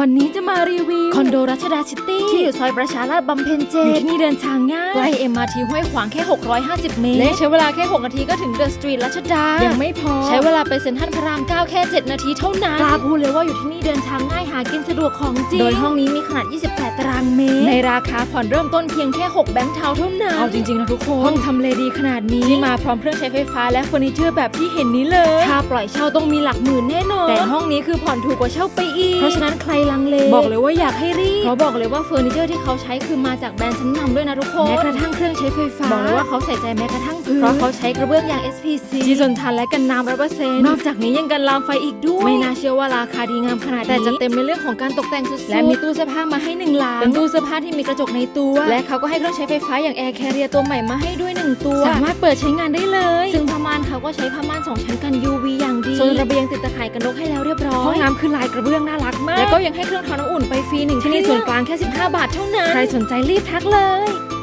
วันนี้จะมารีวิว คอนโดรัชดาซิตี้ ที่อยู่ซอยประชาราษฎร์บำเพ็ญเจดอยู่ที่นี่เดินทางง่าย ใกล้ MRT ห้วยขวางแค่ 650 เมตร และใช้เวลาแค่ 6 นาทีก็ถึงเดอะสตรีทรัชดา ยังไม่พอ ใช้เวลาไปเซ็นทรัลพระราม 9 แค่ 7 นาทีเท่านั้นกล้าพูดเลยว่าอยู่ที่นี่เดินทางง่ายหากินสะดวกของจริง โดยห้องนี้มีขนาด 28 ตารางเมตร ในราคาผ่อนเริ่มต้นเพียงแค่ 6 แบงค์เทาเท่านั้น เอาจริงๆนะทุกคน ห้องทำเลดีขนาดนี้ที่มาพร้อมเครื่องใช้ไฟฟ้าและเฟอร์นิเจอร์แบบที่เห็นนี้เลย ถ้าปล่อยเช่าต้องมีหลักหมื่นแน่นอน แต่ห้องนี้คือผ่อนถูกกว่าเช่าไปอีก เพราะฉะนั้นใครลังเล บอกเลยว่าอยากให้รีบเพราะบอกเลยว่าเฟอร์นิเจอร์ที่เขาใช้คือมาจากแบรนด์ชั้นนำด้วยนะทุกคนแม้กระทั่งเครื่องใช้ไฟฟ้าบอกเลยว่าเขาใส่ใจแม้กระทั่งพื้นเพราะเขาใช้กระเบื้องยาง SPC ที่ทนทานและกันน้ำร้อยเปอร์เซ็นต์นอกจากนี้ยังกันลามไฟอีกด้วยไม่น่าเชื่อว่าราคาดีงามขนาดนี้แต่จะเต็มในเรื่องของการตกแต่งสุดๆและมีตู้เสื้อผ้ามาให้หนึ่งหลังเป็นตู้เสื้อผ้าที่มีกระจกในตัว และเขาก็ให้เครื่องใช้ไฟฟ้าอย่าง Air Carrier ตัวใหม่มาให้ด้วยหนึ่งตัว สามารถเปิดใช้งานได้เลย ซึ่งผ้า ม่านเขาก็ใช้ผ้าม่านสองชั้นกัน UV อย่างดีส่วนระเบียงติดตะข่ายกันนกให้แล้วเรียบร้อยห้องน้ำคือลายกระเบื้องน่ารักมาก แล้วก็ยังให้เครื่องทำน้ำอุ่นไปฟรีหนึ่งที่นี่ส่วนกลางแค่ 15 บาทเท่านั้นใครสนใจรีบทักเลย